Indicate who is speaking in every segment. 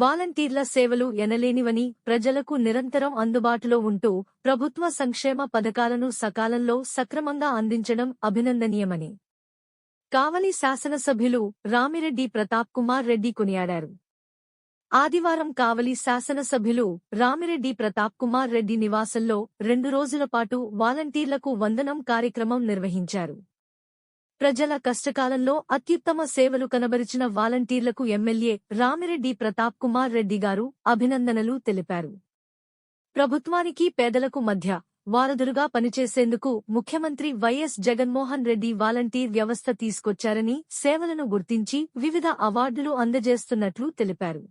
Speaker 1: వాలంటీర్ల సేవలు ఎనలేనివని ప్రజలకు నిరంతరం అందుబాటులో ఉంటూ ప్రభుత్వ సంక్షేమ పథకాలను సకాలంలో సక్రమంగా అందించడం అభినందనీయమని. కావలి శాసనసభ్యులు రామిరెడ్డి ప్రతాప్ కుమార్ రెడ్డి కొనియాడారు. ఆదివారం కావలి శాసనసభ్యులు రామిరెడ్డి ప్రతాప్ కుమార్ రెడ్డి నివాసంలో రెండు రోజుల పాటు వాలంటీర్లకు వందనం కార్యక్రమం నిర్వహించారు. ప్రజల కష్టకాలంలో అత్యుత్తమ సేవలు కనబరిచిన వాలంటీర్లకు ఎమ్మెల్యే రామిరెడ్డి ప్రతాప్ కుమార్ రెడ్డి గారు అభినందనలు తెలిపారు. ప్రభుత్వానికి పేదలకు మధ్య వారధులుగా పనిచేసేందుకు ముఖ్యమంత్రి వైఎస్ జగన్మోహన్ రెడ్డి వాలంటీర్ వ్యవస్థ తీసుకొచ్చారని సేవలను గుర్తించి వివిధ అవార్డులు అందజేస్తున్నట్లు తెలిపారు.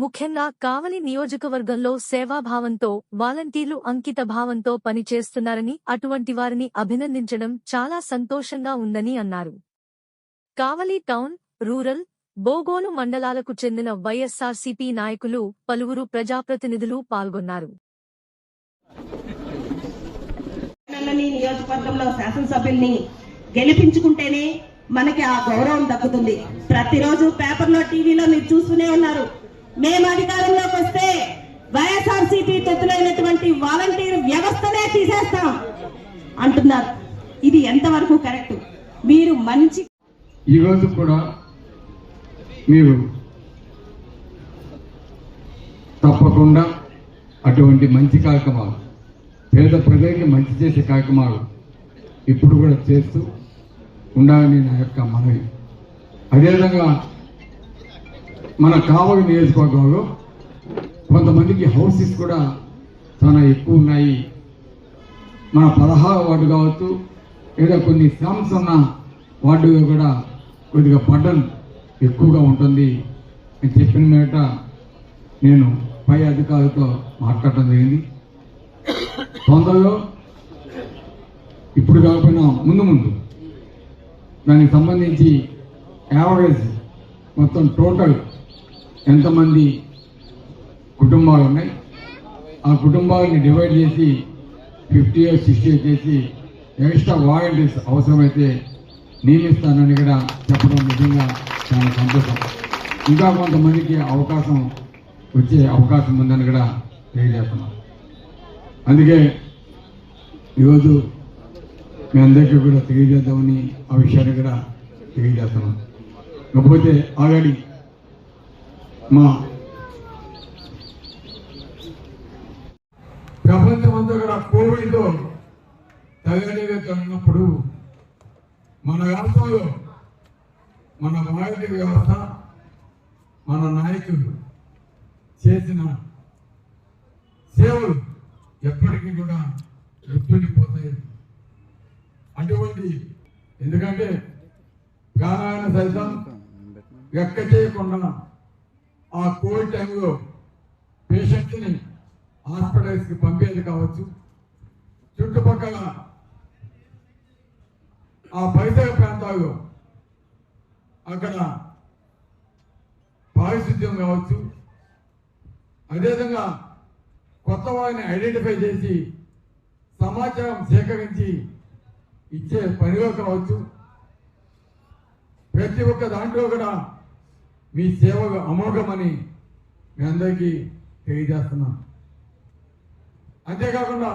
Speaker 1: ముఖ్యంగా కావలి నియోజకవర్గంలో సేవాభావంతో వాలంటీర్లు అంకిత భావంతో పనిచేస్తున్నారని అటువంటి వారిని అభినందించడం చాలా సంతోషంగా ఉందని అన్నారు. కావలి టౌన్ రూరల్ బోగోలు మండలాలకు చెందిన వైఎస్సార్సీపీ నాయకులు పలువురు ప్రజాప్రతినిధులు పాల్గొన్నారు.
Speaker 2: నియోజకవర్గంలో శాసనసభ్యుల్ని గెలిపించుకుంటేనే మనకి ఆ గౌరవం దక్కుతుంది. ప్రతిరోజు పేపర్లో టీవీలో మీరు చూస్తూనే ఉన్నారు. మేము అధికారంలోకి వస్తే వైఎస్ఆర్సీపీ తొత్తులైనటువంటి వాలంటీర్ వ్యవస్థనే తీసేస్తాం అంటున్నారు. ఇది ఎంతవరకు కరెక్ట్? మీరు మంచి
Speaker 3: ఈరోజు కూడా మీరు తప్పకుండా అటువంటి మంచి కార్యక్రమాలు పేద ప్రజలకి మంచి చేసే కార్యక్రమాలు ఇప్పుడు కూడా చేస్తూ ఉండాలని నా యొక్క మనవి. అదేవిధంగా మన కావలి నియోజకవర్గంలో కొంతమందికి హౌసెస్ కూడా చాలా ఎక్కువ ఉన్నాయి. మన పదహారు వార్డు కావచ్చు లేదా కొన్ని స్లమ్స్ ఉన్న వార్డు కూడా కొద్దిగా బటన్ ఎక్కువగా ఉంటుంది. అని చెప్పిన మేట నేను పై అధికారులతో మాట్లాడటం జరిగింది. తొందరలో ఇప్పుడు కాకపోయినా ముందు ముందు దానికి సంబంధించి యావరేజ్ మొత్తం టోటల్ ఎంతమంది కుటుంబాలు ఉన్నాయి? ఆ కుటుంబాలని డివైడ్ చేసి ఫిఫ్టీ ఇయర్స్ సిక్స్టీ చేసి ఎక్స్ట్రా వాలంటీర్స్ అవసరమైతే నియమిస్తానని కూడా చెప్పడం నిజంగా చాలా సంతోషం. ఇంకా కొంతమందికి అవకాశం వచ్చే అవకాశం ఉందని కూడా తెలియజేస్తున్నాం. అందుకే ఈరోజు మీ అందరికీ కూడా తెలియజేద్దామని ఆ విషయాన్ని కూడా తెలియజేస్తున్నాం. కాకపోతే ఆల్రెడీ మా ప్రపంచమంతా కూడా కోవిడ్తో తగలేస్తున్నప్పుడు మన రాష్ట్రంలో మన వాయుద్య వ్యవస్థ మన నాయకులు చేసిన సేవలు ఎప్పటికీ కూడా గుర్తుండిపోతాయి. అటువంటి ఎందుకంటే ప్రాణాయామ సైతం ఎక్క చేయకుండా ఆ కోవిడ్ టైంలో పేషెంట్ని హాస్పిటల్స్కి పంపేది కావచ్చు. చుట్టుపక్కల ఆ పరిసర ప్రాంతాల్లో అక్కడ పారిశుద్ధ్యం కావచ్చు. అదేవిధంగా కొత్త వారిని ఐడెంటిఫై చేసి సమాచారం సేకరించి ఇచ్చే పనిలో కావచ్చు. ప్రతి ఒక్క దాంట్లో కూడా మీ సేవ అమోఘమని మీ అందరికీ తెలియజేస్తున్నాం అంతేకాకుండా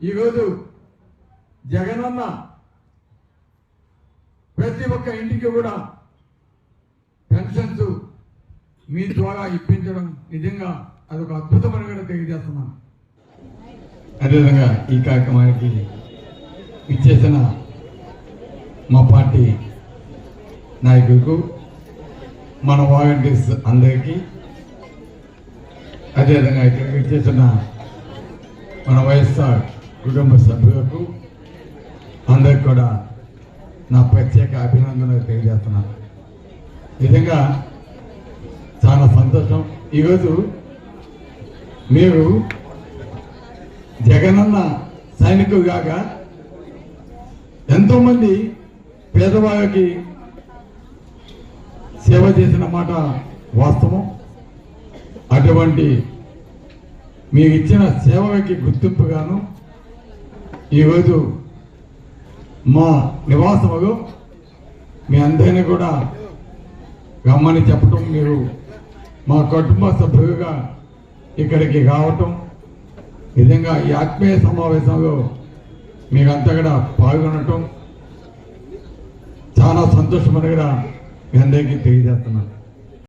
Speaker 3: ఈరోజు జగనన్న ప్రతి ఒక్క ఇంటికి కూడా పెన్షన్స్ మీ ద్వారా ఇప్పించడం నిజంగా అదొక అద్భుతమని కూడా తెలియజేస్తున్నాను. అదేవిధంగా ఈ కార్యక్రమానికి ఇచ్చేసిన మా పార్టీ నాయకులకు మన వాలంటీర్స్ అందరికీ అదేవిధంగా ఇక్కడ చేసిన మన వైఎస్ఆర్ కుటుంబ సభ్యులకు అందరికి కూడా నా ప్రత్యేక అభినందనలు తెలియజేస్తున్నాను నిజంగా చాలా సంతోషం. ఈరోజు మీరు జగనన్న సైనికులు కాక ఎంతోమంది పేదవాళ్ళకి సేవ చేసిన మాట వాస్తవం. అటువంటి మీరు ఇచ్చిన సేవకి గుర్తింపుగాను ఈరోజు మా నివాసములో మీ అందరినీ కూడా రమ్మని చెప్పటం మీరు మా కుటుంబ సభ్యులుగా ఇక్కడికి రావటం నిజంగా విధంగా ఈ ఆత్మీయ సమావేశంలో మీరంతా కూడా పాల్గొనటం చాలా సంతోషమని కూడా మీ అందరికీ తెలియజేస్తున్నాను